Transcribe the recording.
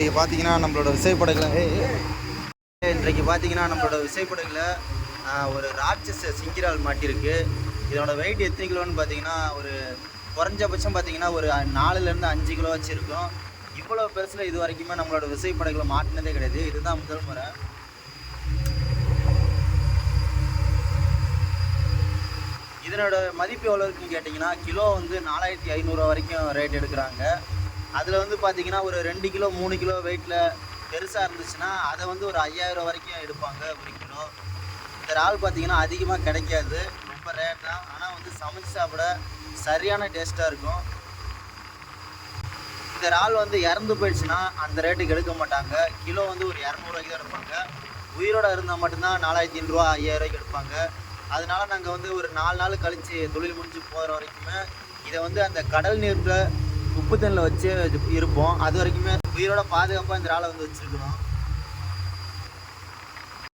இன்றைக்கி பார்த்தீங்கன்னா நம்மளோட விசைப்படகுல இன்றைக்கு பார்த்தீங்கன்னா நம்மளோட விசைப்படகுல ஒரு ராட்சச சிங்கிரால் மாட்டியிருக்கு இதோட வெயிட் எத்தனை கிலோன்னு பார்த்தீங்கன்னா ஒரு குறைஞ்சபட்சம் பார்த்தீங்கன்னா ஒரு நாலுலேருந்து அஞ்சு கிலோ வச்சுருக்கோம். இவ்வளோ பெருசில் இது வரைக்குமே நம்மளோட விசைப்படகுல மாட்டினதே கிடையாது. இதுதான் முதல் முறை. இதனோட மதிப்பு எவ்வளோ இருக்குன்னு கேட்டிங்கன்னா கிலோ வந்து நாலாயிரத்தி ஐநூறுரூவா வரைக்கும் ரேட் எடுக்கிறாங்க. அதில் வந்து பார்த்தீங்கன்னா ஒரு ரெண்டு கிலோ மூணு கிலோ வெயிட்டில் பெருசாக இருந்துச்சுன்னா அதை வந்து ஒரு ஐயாயிரம் வரைக்கும் எடுப்பாங்க ஒரு கிலோ. இந்த இறால் பார்த்தீங்கன்னா அதிகமாக கிடைக்காது ரொம்ப ரேட் தான். ஆனால் வந்து சமைச்சு சாப்பிட சரியான டேஸ்ட்டாக இருக்கும். இந்த இறால் வந்து இறந்து போயிடுச்சுன்னா அந்த ரேட்டுக்கு எடுக்க மாட்டாங்க. கிலோ வந்து ஒரு இரநூறுவாய்க்கு தான் எடுப்பாங்க. உயிரோட இருந்தால் மட்டும்தான் நாலாயிரத்தி ஐநூறுரூவா ஐயாயிரூவாய்க்கு எடுப்பாங்க. அதனால் நாங்கள் வந்து ஒரு நாலு நாள் கழித்து தொழில் முடிஞ்சு போகிற வரைக்குமே இதை வந்து அந்த கடல் நீரில் உப்பு தண்ணில் வச்சு இருப்போம். அது வரைக்குமே உயிரோட பாதுகாப்பாக இந்த ஆளை வந்து வச்சுருக்கணும்.